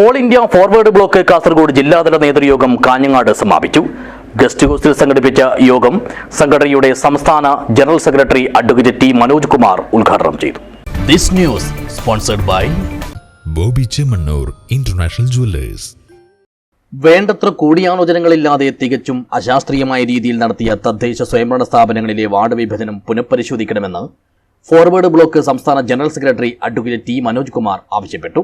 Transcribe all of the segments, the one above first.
All India forward block Kasaragod ജില്ലാതല നേതൃയോഗം കാഞ്ഞങ്ങാട് സമാപിച്ചു. ഗസ്റ്റ് ഹൗസിൽ സംഘടിപ്പിച്ച യോഗം സംഘടനയുടെ സംസ്ഥാന general secretary advocate T. Manoj Kumar ഉദ്ഘാടനം ചെയ്തു. This news sponsored by Bobby Chemmanur international jewellers വേണ്ടത്ര കൂടിയാലോചനകളില്ലാതെ തികച്ചും അശാസ്ത്രീയമായ രീതിയിൽ നടത്തിയ തദ്ദേശ സ്വയംഭരണ സ്ഥാപനങ്ങളിലെ വാർഡ് വിഭജനം പുനഃപരിശോധിക്കണമെന്ന് ഫോർവേഡ് ബ്ലോക്ക് സംസ്ഥാന general secretary advocate T. Manoj Kumar ആവശ്യപ്പെട്ടു.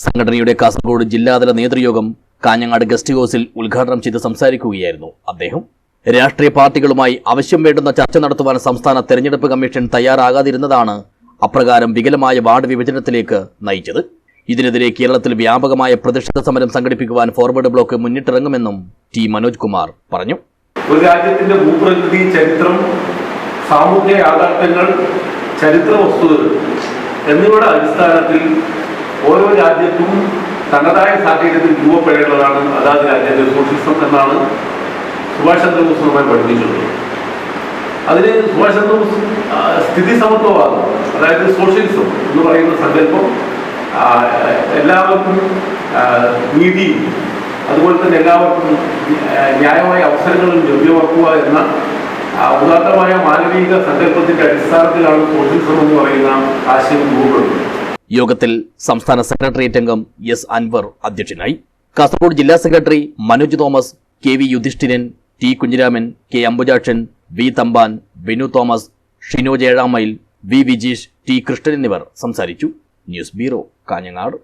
സംഘടനയുടെ കാസർഗോഡ് ജില്ലാതല നേതൃയോഗം കാഞ്ഞങ്ങാട് ഗസ്റ്റ് ഹൌസിൽ ഉദ്ഘാടനം ചെയ്ത് സംസാരിക്കുകയായിരുന്നു അദ്ദേഹം. രാഷ്ട്രീയ പാർട്ടികളുമായി ആവശ്യം വേണ്ടുന്ന ചർച്ച നടത്തുവാൻ സംസ്ഥാന തെരഞ്ഞെടുപ്പ് കമ്മീഷൻ തയ്യാറാകാതിരുന്നതാണ് അപ്രകാരം വികലമായ വാർഡ് വിഭജനത്തിലേക്ക് നയിച്ചത്. ഇതിനെതിരെ കേരളത്തിൽ വ്യാപകമായ പ്രതിഷേധ സമരം സംഘടിപ്പിക്കുവാൻ ഫോർവേഡ് ബ്ലോക്ക് മുന്നിട്ടിറങ്ങുമെന്നും ടി മനോജ് കുമാർ പറഞ്ഞു. ഒരു രാജ്യത്തിന്റെ ഭൂപ്രകൃതി ചരിത്രം സാമൂഹ്യ യാഥാർത്ഥ്യങ്ങൾ ചരിത്ര വസ്തുതകൾ എന്നിവയുടെ അടിസ്ഥാനത്തിൽ രാജ്യത്തും തനതായ സാഹചര്യത്തിൽ രൂപപ്പെടേണ്ടതാണ്. അതാത് രാജ്യത്തെ സോഷ്യലിസം എന്നാണ് സുഭാഷ് ചന്ദ്രബോസ് നമ്മെ പഠിപ്പിച്ചിട്ടുള്ളത്. അതിന് സുഭാഷ് ചന്ദ്രബോസ് സ്ഥിതി സമത്വവാദം അതായത് സോഷ്യലിസം എന്ന് പറയുന്ന സങ്കല്പം എല്ലാവർക്കും നീതി അതുപോലെ തന്നെ എല്ലാവർക്കും ന്യായമായ അവസരങ്ങളും ലഭ്യമാക്കുക എന്ന ഉദാത്തമായ മാനവിക സങ്കല്പത്തിന്റെ അടിസ്ഥാനത്തിലാണ് സോഷ്യലിസം എന്ന് പറയുന്ന ആശയം രൂപപ്പെടുന്നത്. യോഗത്തിൽ സംസ്ഥാന സെക്രട്ടേറിയറ്റ് അംഗം എസ് അൻവർ അധ്യക്ഷനായി. കാസർഗോഡ് ജില്ലാ secretary Manoj Thomas K V Yudhishthiran T Kunhiraman K Ambujakshan V Thampan Binu Thomas Shinoj Ezhamayil V Vijeesh T Krishnan എന്നിവർ സംസാരിച്ചു. News bureau Kanhangad.